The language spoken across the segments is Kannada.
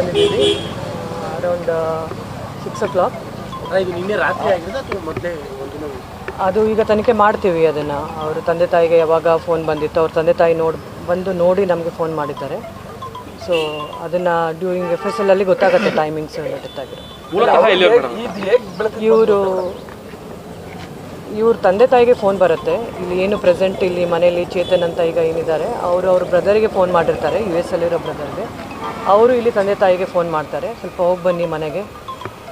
ಬಂದಿದ್ದೀವಿ ಅರೌಂಡ್ ಸಿಕ್ಸ್ ಓ ಕ್ಲಾಕ್ ಅಲ್ಲ, ಇದು ನಿನ್ನೆ ರಾತ್ರಿ ಆಗಿರೋದು ಅಥವಾ ಮೊದಲೇ ಒಂದು ಅದು ಈಗ ತನಿಖೆ ಮಾಡ್ತೀವಿ ಅದನ್ನು. ಅವರು ತಂದೆ ತಾಯಿಗೆ ಯಾವಾಗ ಫೋನ್ ಬಂದಿತ್ತು ಅವ್ರ ತಂದೆ ತಾಯಿ ನೋಡಿ ಬಂದು ನೋಡಿ ನಮಗೆ ಫೋನ್ ಮಾಡಿದ್ದಾರೆ. ಸೊ ಅದನ್ನು ಡ್ಯೂರಿಂಗ್ ಎಫ್ ಎಸ್ ಎಲ್ ಅಲ್ಲಿ ಗೊತ್ತಾಗುತ್ತೆ ಟೈಮಿಂಗ್ಸ್ ಇವರು ಇವ್ರ ತಂದೆ ತಾಯಿಗೆ ಫೋನ್ ಬರುತ್ತೆ. ಇಲ್ಲಿ ಏನು ಪ್ರೆಸೆಂಟ್ ಇಲ್ಲಿ ಮನೆಯಲ್ಲಿ ಚೇತನ್ ಅಂತ ಈಗ ಏನಿದ್ದಾರೆ ಅವರು ಅವ್ರ ಬ್ರದರಿಗೆ ಫೋನ್ ಮಾಡಿರ್ತಾರೆ ಯು ಎಸ್ ಅಲ್ಲಿರೋ ಬ್ರದರ್ಗೆ ಅವರು ಇಲ್ಲಿ ತಂದೆ ತಾಯಿಗೆ ಫೋನ್ ಮಾಡ್ತಾರೆ ಸ್ವಲ್ಪ ಹೋಗಿ ಬನ್ನಿ ಮನೆಗೆ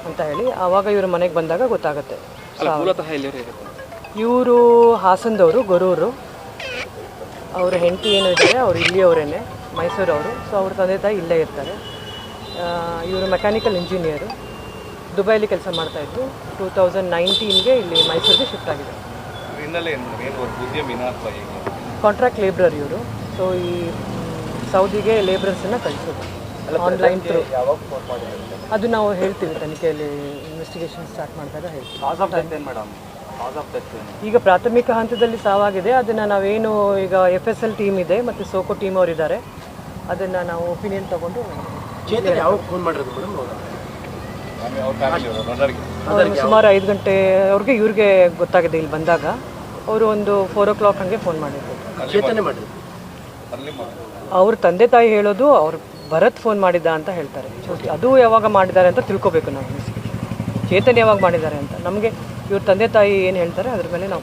ಅಂತ ಹೇಳಿ. ಆವಾಗ ಇವ್ರ ಮನೆಗೆ ಬಂದಾಗ ಗೊತ್ತಾಗುತ್ತೆ. ಇವರು ಹಾಸನದವರು ಗೊರೂರು. ಅವ್ರ ಹೆಂಡತಿ ಏನು ಇದ್ದಾರೆ ಅವರು ಇಲ್ಲಿಯವರೇನೆ ಮೈಸೂರವರು. ಸೊ ಅವ್ರ ತಂದೆ ತಾಯಿ ಇಲ್ಲೇ ಇರ್ತಾರೆ. ಇವರು ಮೆಕ್ಯಾನಿಕಲ್ ಇಂಜಿನಿಯರು ದುಬೈಲಿ ಕೆಲಸ ಮಾಡ್ತಾ ಇದ್ದು ಟೂ ತೌಸಂಡ್ ನೈನ್ಟೀನ್ಗೆ ಇಲ್ಲಿ ಮೈಸೂರಿಗೆ ಶಿಫ್ಟ್ ಆಗಿದೆ. ಕಾಂಟ್ರಾಕ್ಟ್ ಲೇಬ್ರರ್ ಇವರು. ಸೊ ಈ ಸೌದಿಗೆ ಲೇಬ್ರರ್ಸನ್ನು ಕಳಿಸೋದು. ಆನ್ಲೈನ್ ಥ್ರೂ ಯಾವಾಗ ಫೋನ್ ಮಾಡಿದ್ರು? ಅದು ನಾವು ಹೇಳ್ತೀವಿ ತನಿಖೆಯಲ್ಲಿ ಇನ್ವೆಸ್ಟಿಗೇಷನ್ ಸ್ಟಾರ್ಟ್ ಮಾಡಿದಾಗ ಹೇಳ್ತೀವಿ. ಕಾಸ್ ಆಫ್ ಡೆತ್ ಏನು ಕಾಸ್ ಆಫ್ ಡೆತ್ ಈಗ ಪ್ರಾಥಮಿಕ ಹಂತದಲ್ಲಿ ಸಾವಾಗಿದೆ. ಅದನ್ನು ನಾವೇನು ಈಗ ಎಫ್ ಎಸ್ ಎಲ್ ಟೀಮ್ ಇದೆ ಮತ್ತು ಸೋಕೋ ಟೀಮ್ ಅವರಿದ್ದಾರೆ. ಅದನ್ನು ನಾವು ಒಪಿನಿಯನ್ ತಗೊಂಡು ಚೇತನ್ ಯಾವಾಗ ಫೋನ್ ಮಾಡಿರೋದು ಮೇಡಮ್ ಅವ್ರ ಫ್ಯಾಮಿಲಿ ಅವರು ರನ್ನರ್ಗೆ ಅವ್ರು ಸುಮಾರು ಐದು ಗಂಟೆ ಅವ್ರಿಗೆ ಇವ್ರಿಗೆ ಗೊತ್ತಾಗಿದೆ ಇಲ್ಲಿ ಬಂದಾಗ. ಅವರು ಒಂದು ಫೋರ್ ಓ ಕ್ಲಾಕ್ ಹಂಗೆ ಫೋನ್ ಮಾಡಿದ್ರು. ಚೇತನೆ ಮಾಡಿದ್ರು. ಅಲ್ಲಿ ಅವ್ರ ತಂದೆ ತಾಯಿ ಹೇಳೋದು ಅವ್ರು ಭರತ್ ಫೋನ್ ಮಾಡಿದ್ದ ಅಂತ ಹೇಳ್ತಾರೆ. ಅದು ಯಾವಾಗ ಮಾಡಿದ್ದಾರೆ ಅಂತ ತಿಳ್ಕೊಬೇಕು ನಾವು ಚೇತನ್ ಯಾವಾಗ ಮಾಡಿದ್ದಾರೆ ಅಂತ. ನಮಗೆ ಇವ್ರ ತಂದೆ ತಾಯಿ ಏನು ಹೇಳ್ತಾರೆ ಅದ್ರ ಮೇಲೆ ನಾವು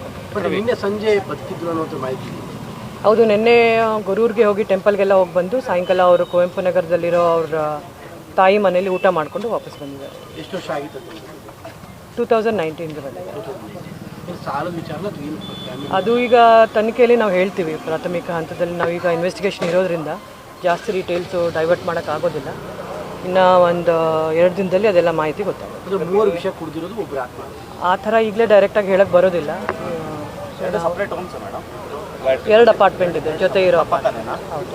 ನಿನ್ನೆ ಸಂಜೆ ಬದುಕಿದ್ರು ಅನ್ನೋದು ಮಾಹಿತಿ ಹೌದು ನಿನ್ನೆ ಗೊರೂರಿಗೆ ಹೋಗಿ ಟೆಂಪಲ್ಗೆಲ್ಲ ಹೋಗಿ ಬಂದು ಸಾಯಂಕಾಲ ಅವರು ಕುವೆಂಪು ನಗರದಲ್ಲಿರೋ ಅವ್ರ ತಾಯಿ ಮನೇಲಿ ಊಟ ಮಾಡಿಕೊಂಡು ವಾಪಸ್ ಬಂದಿದ್ದಾರೆ. ಎಷ್ಟು ವರ್ಷ ಆಗಿತ್ತು ಟೂ ತೌಸಂಡ್ ನೈನ್ಟೀನ್ಗೆ ಬಂದಿದ್ದಾರೆ ಅದು ಈಗ ತನಿಖೆಯಲ್ಲಿ ನಾವು ಹೇಳ್ತೀವಿ ಪ್ರಾಥಮಿಕ ಹಂತದಲ್ಲಿ ನಾವು ಈಗ ಇನ್ವೆಸ್ಟಿಗೇಷನ್ ಇರೋದ್ರಿಂದ ಜಾಸ್ತಿ ಡೀಟೇಲ್ಸು ಡೈವರ್ಟ್ ಮಾಡೋಕ್ಕಾಗೋದಿಲ್ಲ ಇನ್ನು ಒಂದು ಎರಡು ದಿನದಲ್ಲಿ ಅದೆಲ್ಲ ಮಾಹಿತಿ ಗೊತ್ತಾಗುತ್ತೆ. ಮೂವರು ವಿಷಯ ಕುಡಿದಿರೋದು ಒಬ್ಬರು ಆ ಥರ ಈಗಲೇ ಡೈರೆಕ್ಟಾಗಿ ಹೇಳಕ್ಕೆ ಬರೋದಿಲ್ಲ. ಎರಡು ಅಪಾರ್ಟ್ಮೆಂಟ್ ಇದೆ ಜೊತೆ ಇರೋ ಅಪಾರ್ಟ್ಮೆಂಟ್ ಹೌದು.